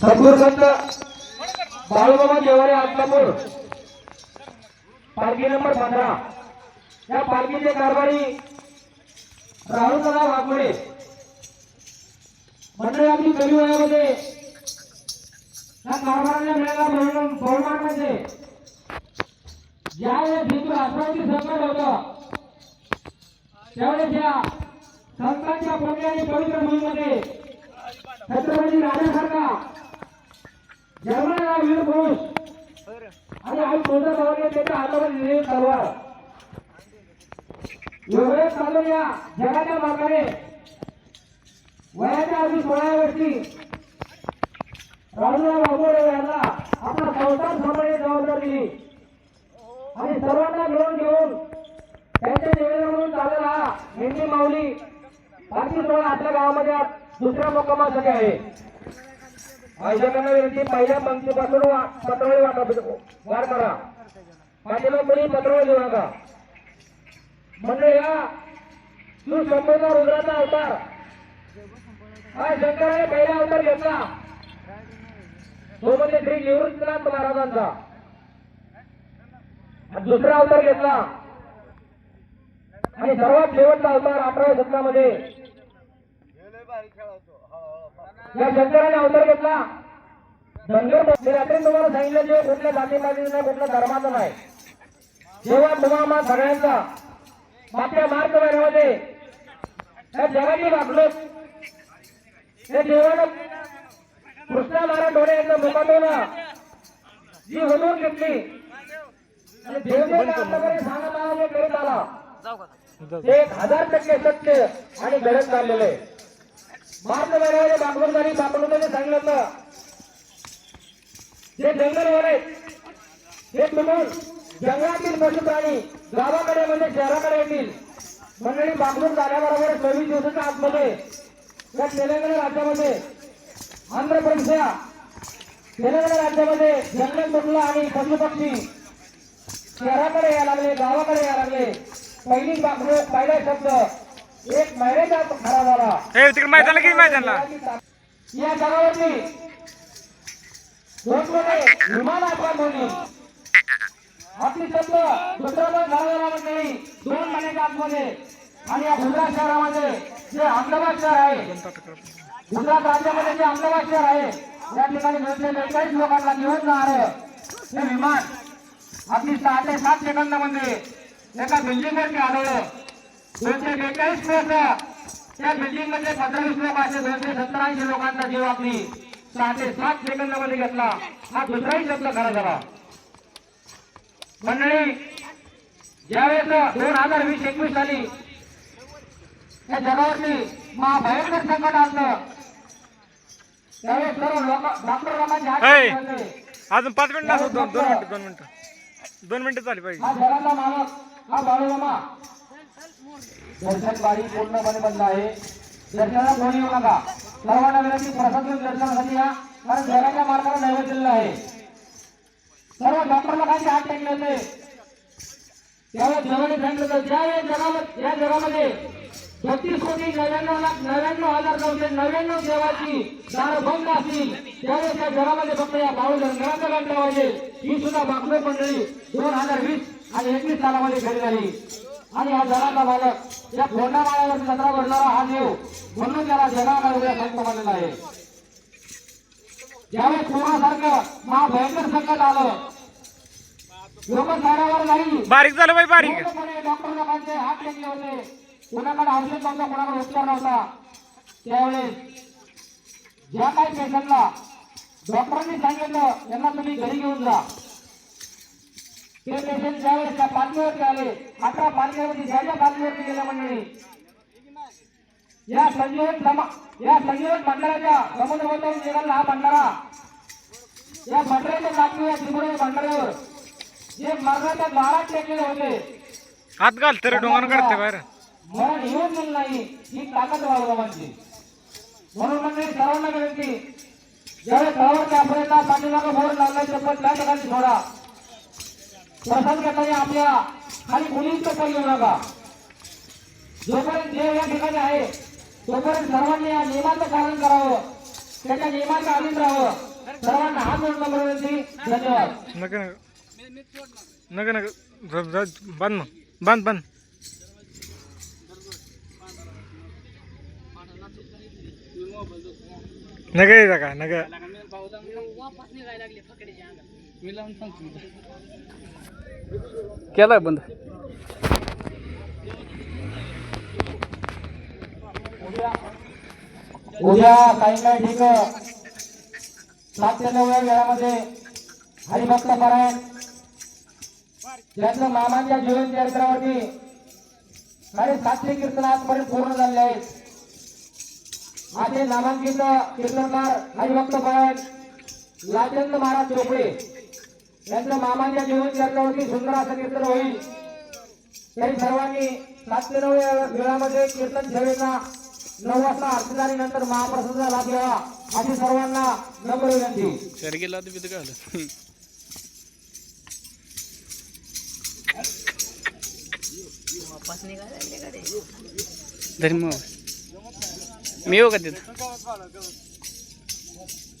सद्गुरू संत बाळूबाबा देवारे आत्मापूर. पालखी नंबर पंधरा. या पालखीचे कारभारी राहुल दादा वाघमोडे मंडळी आपली कमी वयामध्ये या कारभाराला मिळाला बहुमान म्हणजे ज्यावेळेस हिंदू राष्ट्रवादी संकट होतं त्यावेळेस या संतांच्या पुण्य आणि पवित्र भूमीमध्ये छत्रपती राजासारखा. जन्मलेला वीर पुरुष. आणि आई तुळजाभवानी त्याच्या हातामध्ये तलवार. एवढे चालून या जगाच्या मार्गाने वयाच्या आधी सोळा वर्षी राहुलराव वाघोडे यांना आपला संसार सांभाळण्याची जबाबदारी दिली. आणि सर्वांना मिळून घेऊन त्यांच्या निवेदनावरून चाललेला हिंदी माऊली बाकी सोहळा आपल्या गावामध्ये दुसरा दुसऱ्या मुक्कामासाठी आहे. आयोजकांना विनंती पहिल्या पंक्तीपासून वा- पत्रवळी वाटा वार करा. पाठीला कोणी पत्रवळी देऊ नका. म्हणजे या सुसंपन्न रुद्राचा अवतार हा शंकराने पहिला अवतार घेतला. तो म्हणजे श्री निवृत्तीनाथ महाराजांचा. दुसरा अवतार घेतला. आणि सर्वात शेवटचा अवतार अठराव्या शतकामध्ये या शंकराने अवतार घेतला. धनगर रात्री तुम्हाला सांगितलं जे कुठल्या जातीपातीचं नाही कुठल्या धर्माचं नाही. जेव्हा तुम्हाला सगळ्यांचा मागच्या मार्ग महिन्यामध्ये या जगाची वागणूक त्या देवानं कृष्णा महाराज डोळे यांच्या मुखातून जी हलवून घेतली. सांगत आला एक हजार टक्के सत्य आणि घडत चाललेलं आहे. मार्च महिन्यामध्ये बागलूरदारी बागलूरमध्ये सांगितलं जे जंगल आहेत हे तुम्ही जंगलातील पशु प्राणी गावाकडे म्हणजे शहराकडे येतील. मंडळी बागलूर झाल्याबरोबर चोवीस दिवसाच्या आतमध्ये या तेलंगणा राज्यामध्ये आंध्र प्रदेश तेलंगणा राज्यामध्ये जंगल तुटलं आणि पशु पक्षी शहराकडे यायला लागले गावाकडे यायला लागले. पहिली बागलूर पहिला शब्द एक महिन्याचा खरा झाला. ए तिकडे मैदानला किती मैदानला? या जगावरती विमान होणे आपली झालेला नाही. दोन महिन्याच्या आतमध्ये. आणि या गुजरात शहरामध्ये जे अहमदाबाद शहर आहे गुजरात राज्यामध्ये जे अहमदाबाद शहर आहे या ठिकाणी दोनशे बेचाळीस लोकांना घेऊन जाणार हे विमान आपली सहा ते सात सेकंदामध्ये एका बिल्डिंगवरती आढळलं. दोनशे बेचाळीस लोक त्या बिल्डिंगमध्ये पंधरावीस लोक असे दोनशे सत्तर ऐंशी लोकांचा जीव आपली सहा ते सात सेकंदामध्ये घेतला हा दुसराही शब्द खरा झाला मंडळी ज्यावेळेस दोन हजार वीस एकवीस साली या जगावरती महाभयंकर संकट आलं त्यावेळेस सर्व लोक डॉक्टर लोकांचे हात ऐ. जोडले होते. अजून पाच मिनिटं दोन मिनिटं दोन मिनिटं दोन मिनिटं झाली पाहिजे हा जगाचा मालक हा बाळूमामा दर्शन बारी पूर्णपणे बंद आहे. दर्शनाला कोणी येऊ नका. सर्वांना विनंती प्रसाद घेऊन दर्शनासाठी या. कारण घराच्या मार्गाला नैवेद्य दिलेला आहे. सर्व डॉक्टर लोकांचे हात टेकले होते. त्यावेळेस जगाने सांगितलं होतं या जगामध्ये या जगामध्ये बत्तीस कोटी नव्याण्णव लाख नव्याण्णव हजार नऊशे नव्याण्णव देवाची दारं बंद असतील त्यावेळेस या जगामध्ये फक्त या बाळू जंगलाचं गाठ लावायचे ही सुद्धा बागलोर मंडळी दोन हजार वीस आणि एकवीस सालामध्ये घडी झाली आणि हा जगाचा मालक या फोंडा माळ्यावरती जत्रा भरणारा हा देव म्हणून त्याला जगाला उद्या संत मानलेला आहे. ज्यावेळेस कोरोनासारखं महाभयंकर संकट आलं लोक झाडावर नाही बारीक झालं बाई बारीक. डॉक्टर लोकांचे हात टेकले होते. कोणाकडे औषध नव्हतं कोणाकडे उपचार नव्हता. त्यावेळेस ज्या काही पेशंटला डॉक्टरांनी सांगितलं यांना तुम्ही घरी घेऊन जा. ते ज्यावेळेस त्या पातळीवरती आले. अठरा पातळीवरती ज्या ज्या गेल्या मंडळी. या संजीवन समा या संजीवन मंडळाच्या समुद्रबंधावर निघाला हा भंडारा. या भंडाऱ्याच्या जाती या त्रिपुरा भंडाऱ्यावर. जे मरणाच्या दारात टेकलेले होते. हात घाल तर डोंगर काढते बाहेर. मरण येऊन दिलं नाही. ही ताकद बाळूमामांची म्हणून म्हणजे सर्वांना विनंती. ज्यावेळेस तळावरच्या आपल्याला पाठीमागं बोर्ड लागलाय चप्पल त्या ठिकाणी सोडा. प्रसाद घेताना आपल्या खाली कुणीच चप्पल घेऊ नका जोपर्यंत देव या ठिकाणी आहे तोपर्यंत सर्वांनी या नियमाचं पालन करावं. त्याच्या नियमाचं अधीन राहावं सर्वांना हात नम्र विनंती. धन्यवाद. नका नका. नका नका. बांध मग. बांध बांध. नका येता का नका केलाय बंद. उद्या सायंकाळी ठीक सात ते नऊ वेळामध्ये हरिभक्त पारायण. ज्यांचं मामांच्या जीवन चरित्रावरती साडे सातशे कीर्तन आजपर्यंत पूर्ण झाले आहेत. असे नामांकित कीर्तनकार हरिभक्त पारायण लाचंद महाराज चोपडे. यांचं मामांच्या जीवन चरित्रावरती सुंदर असं कीर्तन होईल. तरी सर्वांनी सात ते नऊ वेळामध्ये कीर्तन सेवेचा नऊ वाजता आरती नंतर महाप्रसादाचा लाभ घ्यावा. अशी सर्वांना नम्र विनंती. सर गेला तर तिथं काय धरी मग. मी येऊ का तिथं?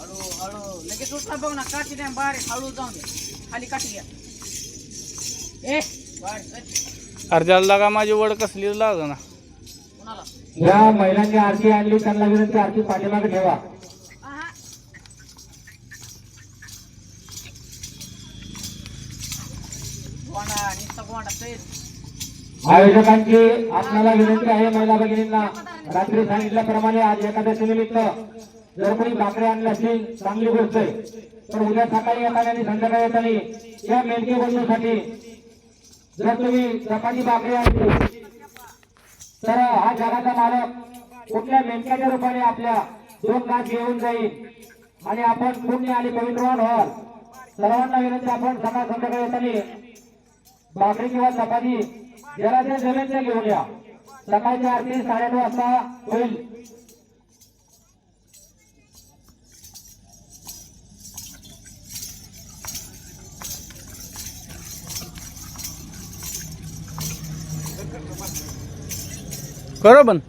हळू लगेच उठला बघ ना काठी द्या बारीक हळू जाऊन दे. खाली काठी घ्या. ए बारीक अर्ध्याला लागा माझी वड कसली लाग ना. कुणाला? ज्या महिलांनी आरती आणली त्यांना विनंती आरती पाठीमागे ठेवा. आहा. गोंडा नुसता गोंडा सहित आयोजकांची आपल्याला विनंती आहे महिला भगिनींना. रात्री सांगितल्याप्रमाणे आज एकादशी निमित्त जर कोणी भाकरी आणले असतील चांगली गोष्ट आहे. पण उद्या सकाळी येताना आणि संध्याकाळी येताना या मेंढकी बंधूसाठी जर तुम्ही चपाती भाकरी आणली तर हा जगाचा मालक कुठल्या मेंढक्याच्या रूपाने आपल्या दोन घास घेऊन जाईल. आणि आपण पुण्य आणि पवित्रवान व्हाल सर्वांना विनंती आपण सकाळ संध्याकाळी येताना भाकरी किंवा चपाती जरा त्या जमेल घेऊन या. सकाळच्या आरती साडेआठ वाजता होईल. करो बंद